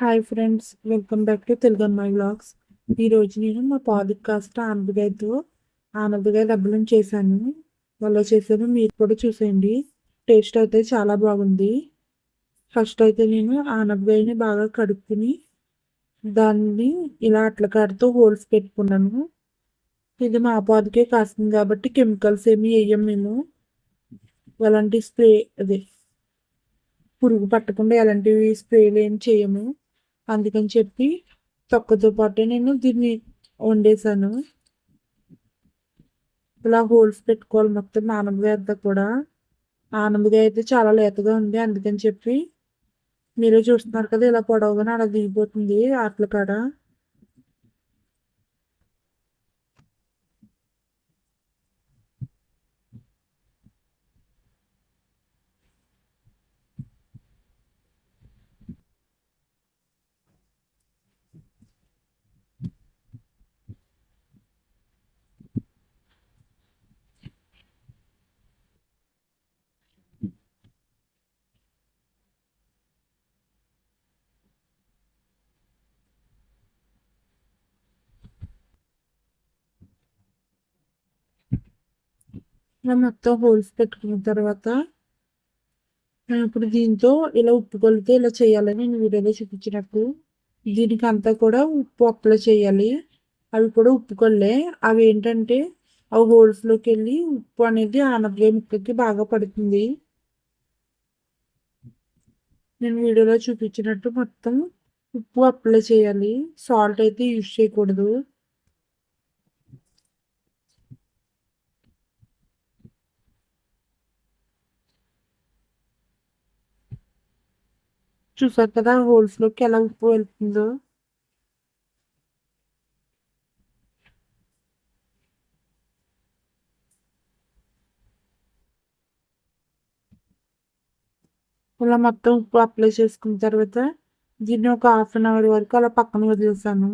Hi friends welcome back to Telugu my blogs ఈరోజు నేను మా పాడ్కాస్ట్ కాస్త ఆనపకాయతో ఆనపకాయ డబ్బులను చేశాను. వాళ్ళు చేశాను మీరు కూడా చూసేయండి. టేస్ట్ అయితే చాలా బాగుంది. ఫస్ట్ అయితే నేను ఆనపకాయని బాగా కడుక్కుని దాన్ని ఇలా అట్ల కాడతో హోల్స్ పెట్టుకున్నాను. ఇది మా పాదికే కాస్తుంది కాబట్టి కెమికల్స్ ఏమి వేయం మేము. ఎలాంటి స్ప్రే అదే పురుగు పట్టకుండా ఎలాంటివి స్ప్రేలు ఏం చేయము. అందుకని చెప్పి తొక్కతో పాటు నేను దీన్ని వండేసాను ఇలా హోల్స్ పెట్టుకోవాలి మొత్తం ఆనందగా అంతా కూడా. ఆనందగా అయితే చాలా లేతగా ఉంది అందుకని చెప్పి మీరే చూస్తున్నారు కదా ఇలా పొడవుగానే అలా దిగిపోతుంది ఆటల కాడ. ఇలా మొత్తం హోల్స్ పెట్టుకున్న తర్వాత ఇప్పుడు దీంతో ఇలా ఉప్పు కొలితే ఇలా చేయాలని నేను వీడియోలో చూపించినట్టు దీనికి అంతా కూడా ఉప్పు అప్లై చేయాలి. అవి కూడా ఉప్పు కొల్లే అవి ఏంటంటే అవి హోల్స్లోకి వెళ్ళి ఉప్పు అనేది ఆనపకాయ ముక్కకి బాగా పడుతుంది. నేను వీడియోలో చూపించినట్టు మొత్తం ఉప్పు అప్లై చేయాలి. సాల్ట్ అయితే యూజ్ చేయకూడదు. చూసారు కదా హోల్స్లోకి ఎలా ఉప్పు వెళ్తుందో. ఇలా మొత్తం ఉప్పు అప్లై చేసుకున్న తర్వాత దీన్ని ఒక హాఫ్ అన్ అవర్ వరకు అలా పక్కన వదిలేసాను.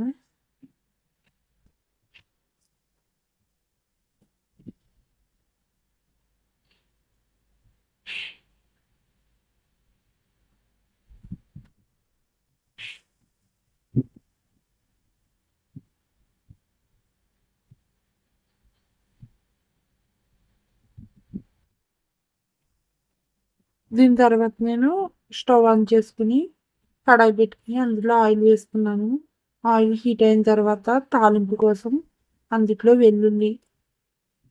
దీని తర్వాత నేను స్టవ్ ఆన్ చేసుకుని కడాయి పెట్టుకుని అందులో ఆయిల్ వేసుకున్నాను. ఆయిల్ హీట్ అయిన తర్వాత తాలింపు కోసం అందులో వెల్లుల్లి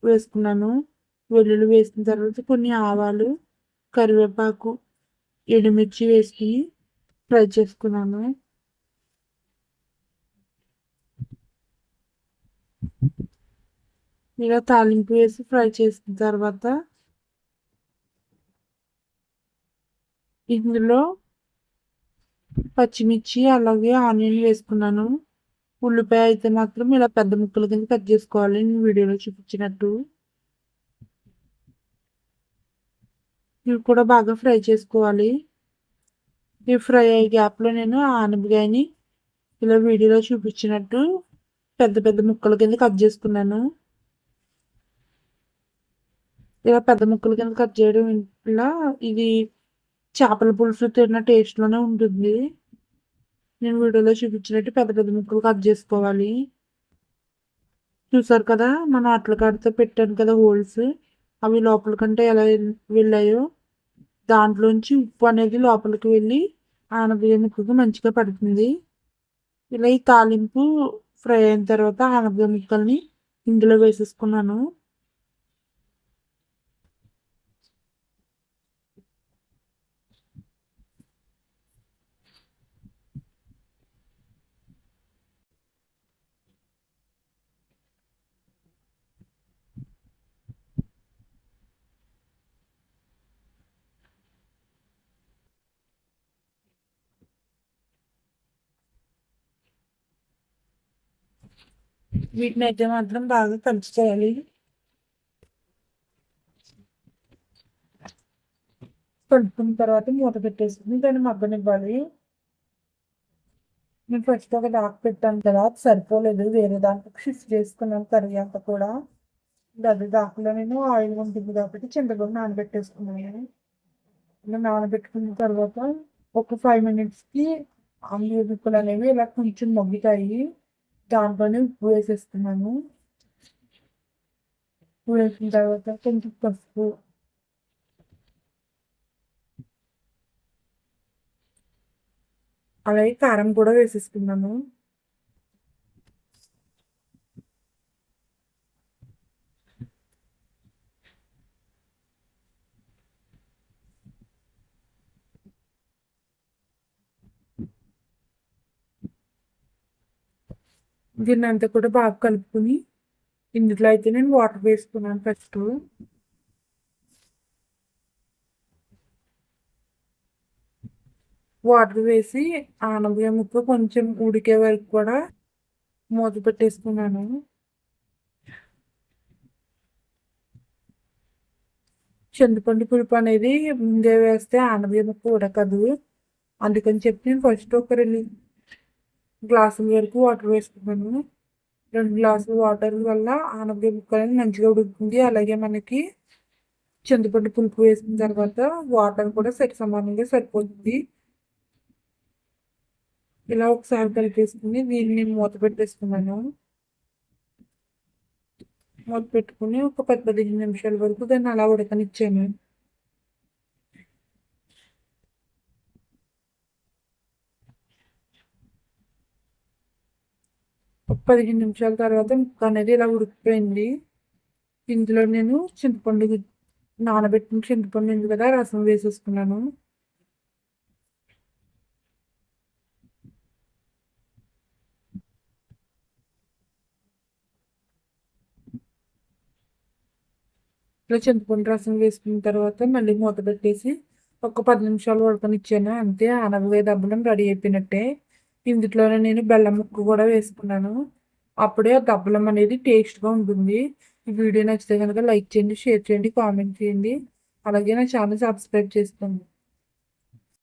వేసుకున్నాను. వెల్లుల్లి వేసిన తర్వాత కొన్ని ఆవాలు కరివేపాకు ఎండుమిర్చి వేసి ఫ్రై చేసుకున్నాను. ఇలా తాలింపు వేసి ఫ్రై చేసిన తర్వాత ఇందులో పచ్చిమిర్చి అలాగే ఆనియన్ వేసుకున్నాను. ఉల్లిపాయ అయితే మాత్రం ఇలా పెద్ద ముక్కల కింద కట్ చేసుకోవాలి. నేను వీడియోలో చూపించినట్టు. ఇవి కూడా బాగా ఫ్రై చేసుకోవాలి. ఇవి ఫ్రై అయ్యే గ్యాప్లో నేను ఆనపకాయని ఇలా వీడియోలో చూపించినట్టు పెద్ద పెద్ద ముక్కల కింద కట్ చేసుకున్నాను. ఇలా పెద్ద ముక్కల కింద కట్ చేయడం ఇలా ఇది చేపల పులుసు తిన్న టేస్ట్లోనే ఉంటుంది. నేను వీడియోలో చూపించినట్టు పెద్ద పెద్ద ముక్కలు కట్ చేసుకోవాలి. చూసారు కదా మన అట్ల కాడితో పెట్టాను కదా హోల్స్. అవి లోపల కంటే ఎలా వెళ్ళాయో దాంట్లోంచి ఉప్పు అనేది లోపలికి వెళ్ళి ఆనపకాయ ముక్కకు మంచిగా పడుతుంది. ఇలా ఈ తాలింపు ఫ్రై అయిన తర్వాత ఆనబియ్య ముక్కల్ని ఇందులో వేసేసుకున్నాను. వీటిని అయితే మాత్రం బాగా కలుపుకోవాలి. కలుపుకున్న తర్వాత మూత పెట్టేసుకుని దాన్ని మగ్గనివ్వాలి. నేను ఫస్ట్ ఒక దాకా పెట్టాను కదా సరిపోలేదు. వేరే దాంట్లో షిఫ్ట్ చేసుకున్నాను కర్రీ కూడా. అది దాకలో నేను ఆయిల్ ఉంటుంది కాబట్టి చింతపండు నానబెట్టేసుకున్నాను నానబెట్టుకున్న తర్వాత ఒక ఫైవ్ మినిట్స్కి ఆమ్లెట్ ముక్కలు అనేవి ఇలా కొంచెం మగ్గుతాయి. దాంట్లోనే ఉప్పు వేసేస్తున్నాను ఉప్పు వేసిన తర్వాత కొంచెం పసుపు. అలాగే కారం కూడా వేసేసుకున్నాను. దీన్ని అంతా కూడా బాగా కలుపుకుని ఇందులో అయితే నేను వాటర్ వేసుకున్నాను ఫస్ట్. వాటర్ వేసి ఆనపకాయ ముక్క కొంచెం ఉడికే వరకు కూడా మూత పెట్టేసుకున్నాను. చింతపండు పులుపు అనేది ముందే వేస్తే ఆనపకాయ ముక్క ఉడకదు. అందుకని చెప్పి నేను ఫస్ట్ ఒక రెండు గ్లాసుల వరకు వాటర్ వేసుకున్నాను. రెండు గ్లాసులు వాటర్ వల్ల ఆనపకాయ ముక్కలు మంచిగా ఉడుకుతుంది. అలాగే మనకి చింతపండు పులుపు వేసిన తర్వాత వాటర్ కూడా సరి సమానంగా సరిపోతుంది. ఇలా ఒకసారి కలిపేసుకుని దీన్ని మూత పెట్టేసుకున్నాను. మూత పెట్టుకుని ఒక పది పదిహేను నిమిషాల వరకు దాన్ని అలా ఉడకనిచ్చాను. పదిహేను నిమిషాల తర్వాత ముక్క అనేది ఇలా ఉడికిపోయింది. ఇందులో నేను చింతపండు నానబెట్టిన చింతపండు ఉంది కదా రసం వేసేసుకున్నాను. ఇలా చింతపండు రసం వేసుకున్న తర్వాత మళ్ళీ మూత పెట్టేసి ఒక పది నిమిషాలు ఉడకనిచ్చాను. అంతే అనగవే దబ్బడం రెడీ అయిపోయినట్టే. ఇందులోనే నేను బెల్లం ముక్క కూడా వేసుకున్నాను. అప్పుడే ఆ దబ్బలం అనేది టేస్ట్గా ఉంటుంది. ఈ వీడియో నచ్చితే కనుక లైక్ చేయండి షేర్ చేయండి కామెంట్ చేయండి. అలాగే నా ఛానల్ సబ్స్క్రైబ్ చేసుకోండి.